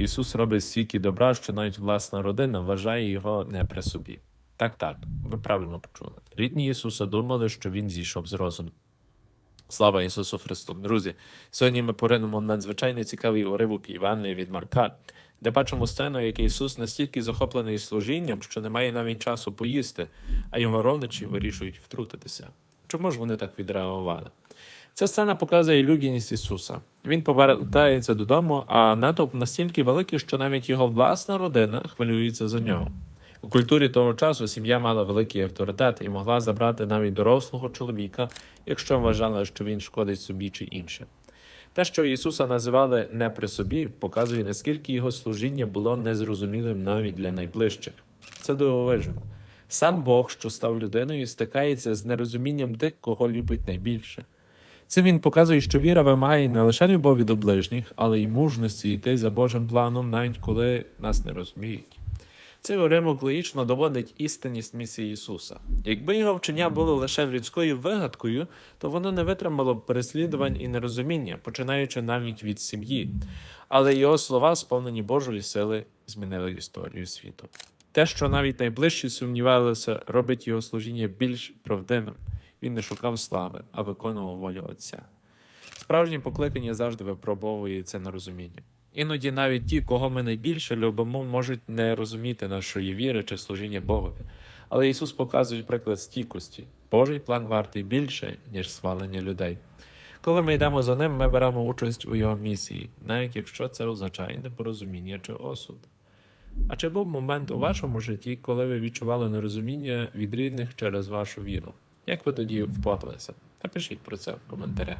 Ісус робить стільки добра, що навіть власна родина вважає його не при собі. Так, так, ви правильно почули. Рідні Ісуса думали, що Він зійшов з розуму. Слава Ісусу Христу! Друзі, сьогодні ми поринемо надзвичайно цікавий уривок Івана від Марка, де бачимо сцену, як Ісус настільки захоплений служінням, що не має навіть часу поїсти, а його родичі вирішують втрутитися. Чому ж вони так відреагували? Ця сцена показує людяність Ісуса. Він повертається додому, а натовп настільки великий, що навіть його власна родина хвилюється за нього. У культурі того часу сім'я мала великий авторитет і могла забрати навіть дорослого чоловіка, якщо вважала, що він шкодить собі чи інше. Те, що Ісуса називали не при собі, показує, наскільки його служіння було незрозумілим навіть для найближчих. Це дивовижно. Сам Бог, що став людиною, стикається з нерозумінням тих, кого любить найбільше. Цим він показує, що віра вимагає не лише любові до ближніх, але й мужності йти за Божим планом, навіть коли нас не розуміють. Цей уримок логічно доводить істинність місії Ісуса. Якби його вчення було лише людською вигадкою, то воно не витримало б переслідувань і нерозуміння, починаючи навіть від сім'ї. Але його слова, сповнені Божої сили, змінили історію світу. Те, що навіть найближчі сумнівалися, робить його служіння більш правдивим. Він не шукав слави, а виконував волю Отця. Справжнє покликання завжди випробовує це на розуміння. Іноді навіть ті, кого ми найбільше любимо, можуть не розуміти нашої віри чи служіння Богові. Але Ісус показує приклад стійкості. Божий план вартий більше, ніж свалення людей. Коли ми йдемо за ним, ми беремо участь у його місії, навіть якщо це означає непорозуміння чи осуд. А чи був момент у вашому житті, коли ви відчували нерозуміння від рідних через вашу віру? Як ви тоді впоралися? Напишіть про це в коментарях.